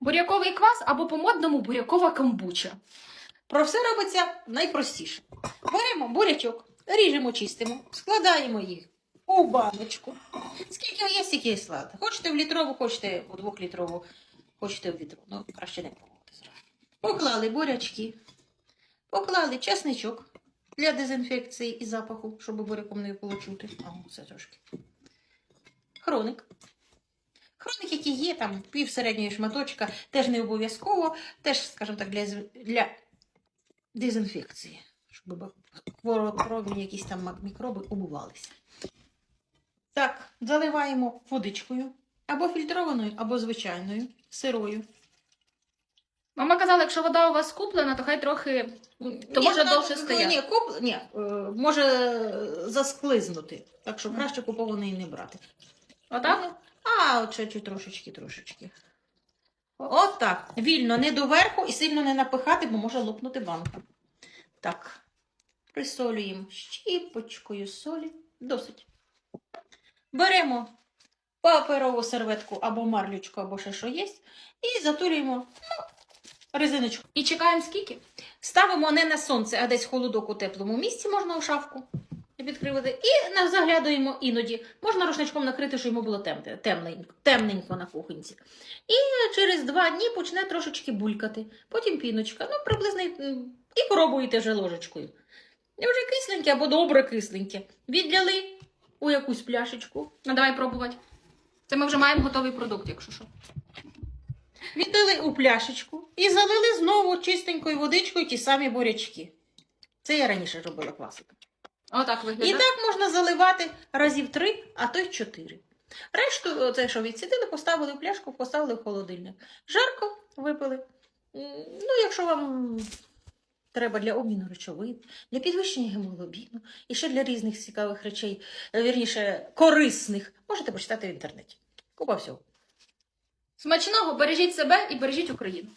Буряковий квас або по-модному бурякова камбуча. Про все робиться найпростіше. Беремо бурячок, ріжемо, чистимо, складаємо їх у баночку. Скільки є, стільки і складати. Хочете в літрову, хочете у двохлітрову, хочете в літрову. Ну, краще не пробувати зразу. Поклали бурячки, поклали чесничок для дезінфекції і запаху, щоб буряком не було чути. А, це трошки. Хроник. Хроник, який є, там пів середньої шматочка, теж не обов'язково, теж, скажімо так, для, для дезінфекції, щоб хворокровні якісь там мікроби убувалися. Так, заливаємо водичкою або фільтрованою, або звичайною, сирою. Мама казала, якщо вода у вас куплена, то хай трохи то Ні, може вона- довше стояти. Ні, куп... ні, е, може е, засклизнути, так що краще купований не брати. Отак? А, от чуть трошечки, трошечки. От так. Вільно, не доверху і сильно не напихати, бо може лопнути банка. Так. Присолюємо щіпочкою солі. Досить. Беремо паперову серветку або марлючку, або ще що є, і затулюємо ну, резиночку. І чекаємо скільки? Ставимо не на сонце, а десь холодок у теплому місці, можна у шафку відкривати. І заглядуємо іноді. Можна рушничком накрити, щоб йому було темне, темненько, темненько на кухонці. І через два дні почне трошечки булькати. Потім піночка. Ну, приблизно і пробуєте вже ложечкою. І вже кисленьке або добре кисленьке. Відляли у якусь пляшечку. Ну давай пробувати. Це ми вже маємо готовий продукт, якщо що. Віддали у пляшечку і залили знову чистенькою водичкою ті самі бурячки. Це я раніше робила класика. Отак І так можна заливати разів три, а то й чотири. Решту, це що відсідили, поставили в пляшку, поставили в холодильник. Жарко випили. Ну, якщо вам треба для обміну речовин, для підвищення гемоглобіну і ще для різних цікавих речей, е, вірніше, корисних, можете почитати в інтернеті. Купа всього. Смачного, бережіть себе і бережіть Україну.